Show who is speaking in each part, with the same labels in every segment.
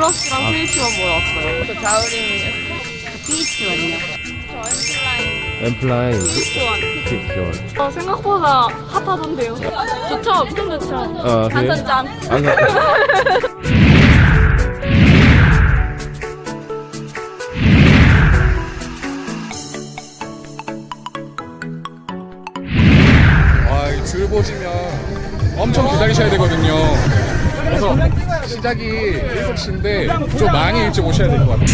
Speaker 1: 보러 왔어요. 저 자우림이에요. 피스원이요. 저
Speaker 2: 엠플라인 엠플라인 피스원. 픽션
Speaker 1: 어, 생각보다 핫하던데요. 좋죠? 엄청 좋죠? 아, 그래요?
Speaker 3: 아, 이줄 보시면 엄청 기다리셔야 되거든요. 그래서 시작이 7시인데 좀 많이 일찍 오셔야 될 것 같아요.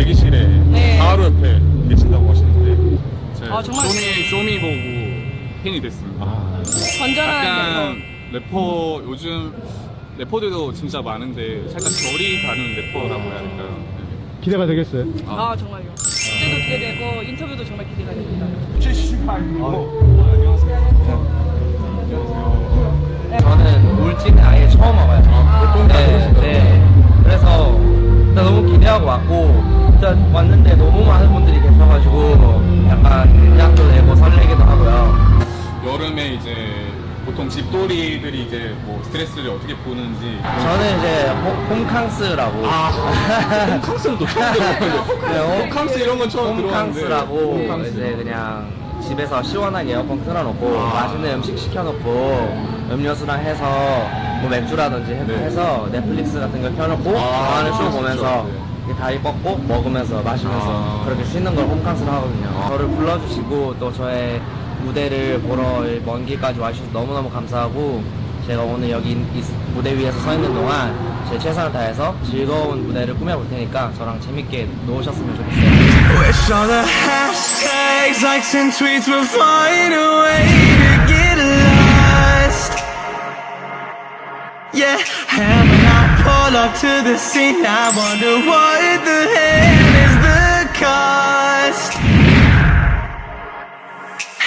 Speaker 3: 대기실에 네. 바로 옆에 계신다고 하시는데 제가 아, 정말? 쇼미 쇼미 보고 팬이 됐습니다.
Speaker 1: 건전한 약간
Speaker 3: 래퍼 요즘 래퍼들도 진짜 많은데 살짝 결이 다른 래퍼라고 해야 될까요? 네.
Speaker 4: 기대가 되겠어요?
Speaker 3: 아,
Speaker 1: 정말요. 무대도 기대되고, 인터뷰도 정말 기대가 됩니다.
Speaker 3: 저는
Speaker 5: 일단 왔는데 너무 많은 분들이 계셔가지고, 약간 긴장도 되고 설레기도 하고요.
Speaker 3: 여름에 이제 보통 집돌이들이 이제 뭐 스트레스를 어떻게 푸는지
Speaker 5: 저는 이제 홈, 홈캉스라고. 홈캉스는
Speaker 3: 또 처음 들어봤는데 네, 홈- 홈캉스 이런 건 처음 들어봤는데 홈캉스라고 홈캉스. 이제
Speaker 5: 그냥 집에서 시원하게 에어컨 틀어놓고 맛있는 음식 시켜놓고 음료수랑 해서 뭐 맥주라든지 해- 네. 해서 넷플릭스 같은 걸 켜놓고 아, 좋아하는 쇼 보면서
Speaker 3: 좋죠.
Speaker 5: 이렇게 다리 뻗고 먹으면서 마시면서 아. 그렇게 쉬는 걸 홈캉스로 하거든요. 저를 불러주시고 또 저의 무대를 보러 먼 길까지 와주셔서 너무너무 감사하고 제가 오늘 여기 이 무대 위에서 서 있는 동안 제 최선을 다해서 즐거운 무대를 꾸며볼 테니까 저랑 재밌게 노셨으면 좋겠어요.
Speaker 6: Wish all the
Speaker 7: hashtags,
Speaker 6: likes and tweets will find a way to
Speaker 7: get
Speaker 6: lost. Yeah,
Speaker 7: pull up to the scene. I wonder what the hell is the cost.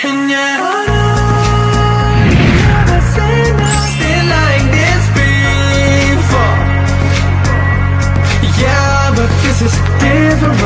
Speaker 7: And yeah, oh, I know This is different.